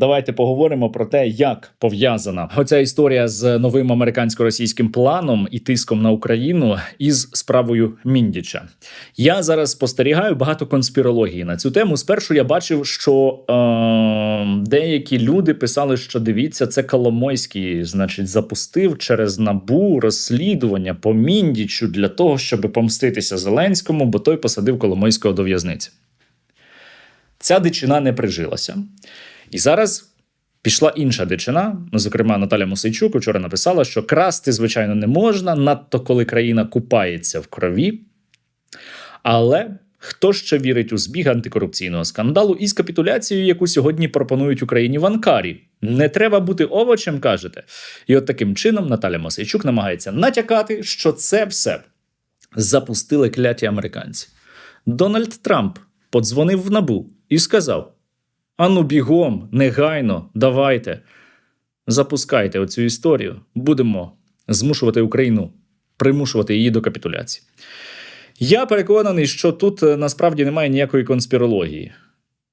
давайте поговоримо про те, як пов'язана оця історія з новим американсько-російським планом і тиском на Україну із справою Міндіча. Я зараз спостерігаю багато конспірології на цю тему. Спершу я бачив, що е, деякі люди писали, що дивіться, це Коломойський, значить, запустив через набу розслідування по Міндічу для того, щоб помститися Зеленському, бо той посадив Коломойського до в'язниці. Ця дичина не прижилася. І зараз пішла інша дичина. Ну, Зокрема, Наталя Мосейчук вчора написала, що красти, звичайно, не можна, надто коли країна купається в крові. Але хто ще вірить у збіг антикорупційного скандалу із капітуляцією, яку сьогодні пропонують Україні в Анкарі? Не треба бути овочем, кажете. І от таким чином Наталя Мосейчук намагається натякати, що це все запустили кляті американці. Дональд Трамп подзвонив в набу і сказав: Ану, бігом, негайно, давайте, запускайте оцю історію. Будемо змушувати Україну, примушувати її до капітуляції. Я переконаний, що тут е, насправді немає ніякої конспірології.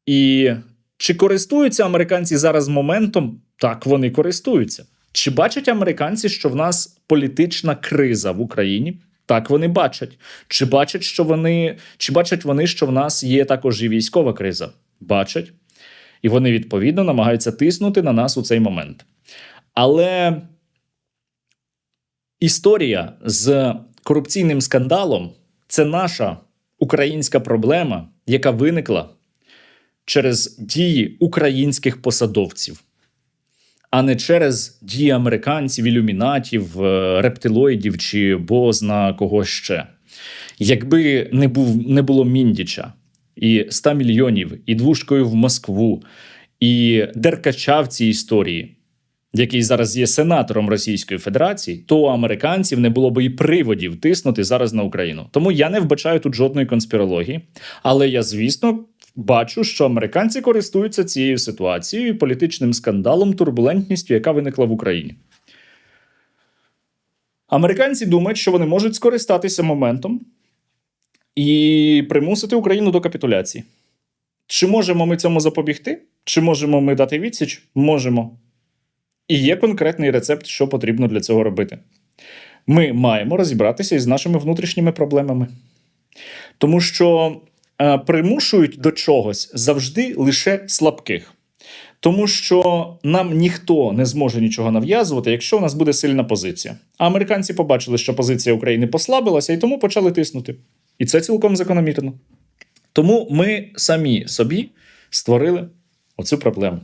І чи користуються американці зараз моментом? Так, вони користуються. Чи бачать американці, що в нас політична криза в Україні? Так, вони бачать. Чи бачать, що вони, чи бачать вони, що в нас є також і військова криза? Бачать. І вони відповідно намагаються тиснути на нас у цей момент. Але історія з корупційним скандалом це наша українська проблема, яка виникла через дії українських посадовців, а не через дії американців, ілюмінатів, е, рептилоїдів чи бозна кого ще. Якби не, був, не було Міндіча і 100 мільйонів, і двушкою в Москву, і Деркача в цій історії, який зараз є сенатором Російської Федерації, то у американців не було б і приводів тиснути зараз на Україну. Тому я не вбачаю тут жодної конспірології. Але я, звісно, бачу, що американці користуються цією ситуацією, політичним скандалом, турбулентністю, яка виникла в Україні. Американці думають, що вони можуть скористатися моментом і примусити Україну до капітуляції. Чи можемо ми цьому запобігти? Чи можемо ми дати відсіч? Можемо. І є конкретний рецепт, що потрібно для цього робити. Ми маємо розібратися із нашими внутрішніми проблемами. Тому що е, примушують до чогось завжди лише слабких. Тому що нам ніхто не зможе нічого нав'язувати, якщо у нас буде сильна позиція. А американці побачили, що позиція України послабилася, і тому почали тиснути. І це цілком закономірно. Тому ми самі собі створили оцю проблему.